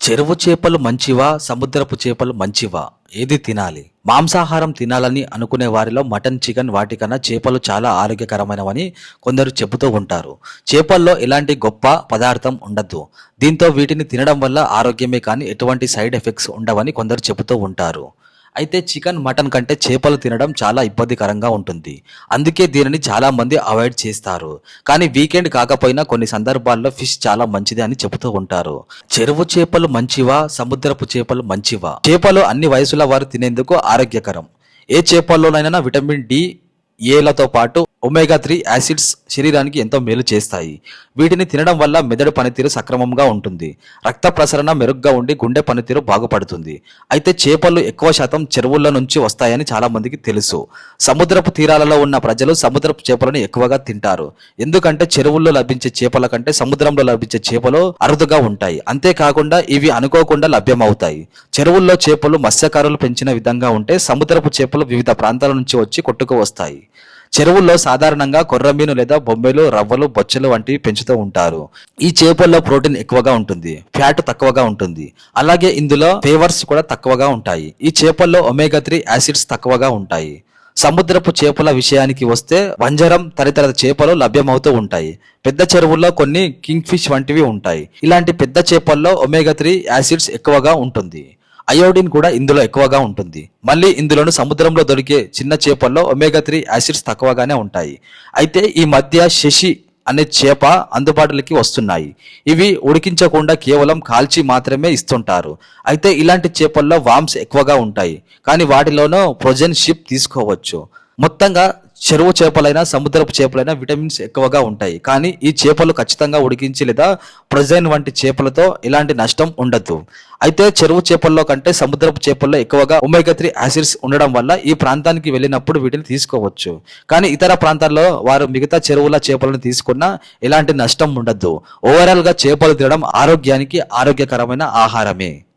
చెరువు చేపలు మంచివా సముద్రపు చేపలు మంచివా? ఏది తినాలి? మాంసాహారం తినాలని అనుకునే వారిలో మటన్ చికెన్ వాటికన్నా చేపలు చాలా ఆరోగ్యకరమైనవని కొందరు చెబుతూ ఉంటారు. చేపల్లో ఎలాంటి గొప్ప పదార్థం ఉండదు. దీంతో వీటిని తినడం వల్ల ఆరోగ్యమే కానీ ఎటువంటి సైడ్ ఎఫెక్ట్స్ ఉండవని కొందరు చెబుతూ ఉంటారు. అయితే చికెన్ మటన్ కంటే చేపలు తినడం చాలా ఇబ్బందికరంగా ఉంటుంది. అందుకే దీనిని చాలా మంది అవాయిడ్ చేస్తారు. కానీ వీకెండ్ కాకపోయినా కొన్ని సందర్భాల్లో ఫిష్ చాలా మంచిది అని చెబుతూ ఉంటారు. చెరువు చేపలు మంచివా? సముద్రపు చేపలు మంచివా? చేపలు అన్ని వయసుల వారు తినేందుకు ఆరోగ్యకరం. ఏ చేపల్లోనైనా విటమిన్ డి ఏలతో పాటు ఒమేగా త్రీ యాసిడ్స్ శరీరానికి ఎంతో మేలు చేస్తాయి. వీటిని తినడం వల్ల మెదడు పనితీరు సక్రమంగా ఉంటుంది. రక్త ప్రసరణ మెరుగ్గా ఉండి గుండె పనితీరు బాగుపడుతుంది. అయితే చేపలు ఎక్కువ శాతం చెరువుల్లో నుంచి వస్తాయని చాలా మందికి తెలుసు. సముద్రపు తీరాలలో ఉన్న ప్రజలు సముద్రపు చేపలను ఎక్కువగా తింటారు. ఎందుకంటే చెరువుల్లో లభించే చేపల కంటే సముద్రంలో లభించే చేపలు అరుదుగా ఉంటాయి. అంతేకాకుండా ఇవి అనుకోకుండా లభ్యమవుతాయి. చెరువుల్లో చేపలు మత్స్యకారులు పెంచిన విధంగా ఉంటే సముద్రపు చేపలు వివిధ ప్రాంతాల నుంచి వచ్చి కొట్టుకు వస్తాయి. చెరువుల్లో సాధారణంగా కొర్రమీను లేదా బొమ్మెలు రవ్వలు బొచ్చలు వంటివి పెంచుతూ ఉంటారు. ఈ చేపల్లో ప్రోటీన్ ఎక్కువగా ఉంటుంది ఫ్యాట్ తక్కువగా ఉంటుంది. అలాగే ఇందులో ఫేవర్స్ కూడా తక్కువగా ఉంటాయి. ఈ చేపల్లో ఒమేగా త్రీ యాసిడ్స్ తక్కువగా ఉంటాయి. సముద్రపు చేపల విషయానికి వస్తే వంజరం తదితర చేపలు లభ్యమవుతూ ఉంటాయి. పెద్ద చెరువుల్లో కొన్ని కింగ్ ఫిష్ వంటివి ఉంటాయి. ఇలాంటి పెద్ద చేపల్లో ఒమేగా త్రీ యాసిడ్స్ ఎక్కువగా ఉంటుంది. అయోడిన్ కూడా ఇందులో ఎక్కువగా ఉంటుంది. మళ్ళీ ఇందులోను సముద్రంలో దొరికే చిన్న చేపల్లో ఒమేగా త్రీ యాసిడ్స్ తక్కువగానే ఉంటాయి. అయితే ఈ మధ్య శశి అనే చేప అందుబాటులోకి వస్తున్నాయి. ఇవి ఉడికించకుండా కేవలం కాల్చి మాత్రమే ఇస్తుంటారు. అయితే ఇలాంటి చేపల్లో వామ్స్ ఎక్కువగా ఉంటాయి. కానీ వాటిలోనూ ప్రొజెన్షిప్ తీసుకోవచ్చు. మొత్తంగా చెరువు చేపలైనా సముద్రపు చేపలైనా విటమిన్స్ ఎక్కువగా ఉంటాయి. కానీ ఈ చేపలు ఖచ్చితంగా ఉడికించి లేదా ప్రొజైన్ వంటి చేపలతో ఇలాంటి నష్టం ఉండదు. అయితే చెరువు చేపల్లో కంటే సముద్రపు చేపల్లో ఎక్కువగా ఒమేగా త్రీ యాసిడ్స్ ఉండడం వల్ల ఈ ప్రాంతానికి వెళ్ళినప్పుడు వీటిని తీసుకోవచ్చు. కానీ ఇతర ప్రాంతాల్లో వారు మిగతా చెరువుల చేపలను తీసుకున్నా ఎలాంటి నష్టం ఉండదు. ఓవరాల్గా చేపలు తినడం ఆరోగ్యానికి ఆరోగ్యకరమైన ఆహారమే.